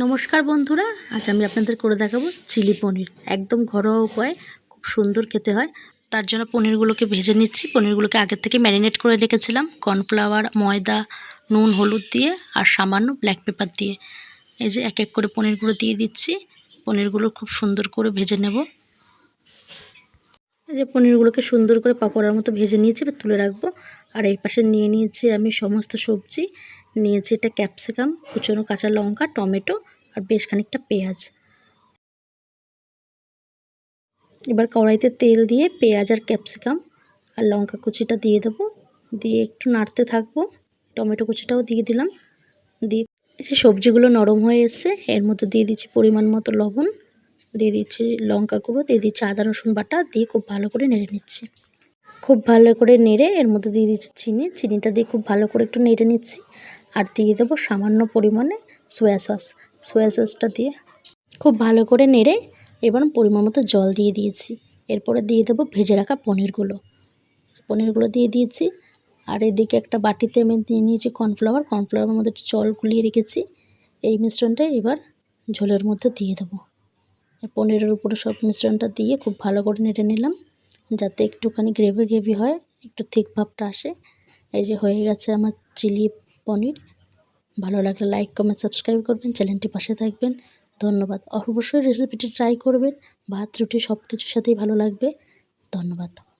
নমস্কার বন্ধুরা, আজ আমি আপনাদের করে দেখাবো চিলি পনির। একদম ঘরোয়া উপায়ে খুব সুন্দর খেতে হয়। তার জন্য পনিরগুলোকে ভেজে নিচ্ছি। পনিরগুলোকে আগের থেকে ম্যারিনেট করে রেখেছিলাম। কর্নফ্লাওয়ার, ময়দা, নুন, হলুদ দিয়ে আর সামান্য ব্ল্যাক পেপার দিয়ে। এই যে এক এক করে পনিরগুলো দিয়ে দিচ্ছি। পনিরগুলো খুব সুন্দর করে ভেজে নেব। এই যে পনিরগুলোকে সুন্দর করে পাকোড়ার মতো ভেজে নিয়েছি তুলে রাখব। আর এই পাশে নিয়ে নিয়েছি আমি সমস্ত সবজি। নিয়েছি এটা ক্যাপসিকাম, কুচনো কাঁচা লঙ্কা, টমেটো আর বেশ খানিকটা পেঁয়াজ। এবার কড়াইতে তেল দিয়ে পেঁয়াজ আর ক্যাপসিকাম আর লঙ্কা কুচিটা দিয়ে দেবো। দিয়ে একটু নাড়তে থাকব। টমেটো কুচিটাও দিয়ে দিলাম। দিয়ে এই সবজিগুলো নরম হয়ে এসছে, এর মধ্যে দিয়ে দিচ্ছি পরিমাণ মতো লবণ, দিয়ে দিচ্ছি লঙ্কা গুঁড়ো, দিয়ে দিচ্ছি আদা, রসুন বাটা, দিয়ে খুব ভালো করে নেড়ে নিচ্ছি। খুব ভালো করে নেড়ে এর মধ্যে দিয়ে দিচ্ছি চিনি। চিনিটা দিয়ে খুব ভালো করে একটু নেড়ে নিচ্ছি। আর দিয়ে দেবো সামান্য পরিমাণে সোয়া সস সোয়া সসটা দিয়ে খুব ভালো করে নেড়ে এবার পরিমাণ মতো জল দিয়ে দিয়েছি। এরপরে দিয়ে দেবো ভেজে রাখা পনিরগুলো। পনিরগুলো দিয়ে দিয়েছি। আর এদিকে একটা বাটিতে আমি দিয়ে নিয়েছি কর্নফ্লাওয়ার কর্নফ্লাওয়ারের মধ্যে একটু জল গুলিয়ে রেখেছি। এই মিশ্রণটা এবার ঝোলের মধ্যে দিয়ে দেবো। পনিরের উপরে সব মিশ্রণটা দিয়ে খুব ভালো করে নেড়ে নিলাম, যাতে একটুখানি গ্রেভি গ্রেভি হয়, একটু থিক ভাবটা আসে। এই যে হয়ে গেছে আমার চিলি পনির। ভালো লাগলে লাইক কমেন্ট সাবস্ক্রাইব করবেন, চ্যানেলটি পাশে থাকবেন। ধন্যবাদ। অবশ্যই রেসিপিটি ট্রাই করবেন। ভাত, রুটি সব কিছুর সাথেই ভালো লাগবে। ধন্যবাদ।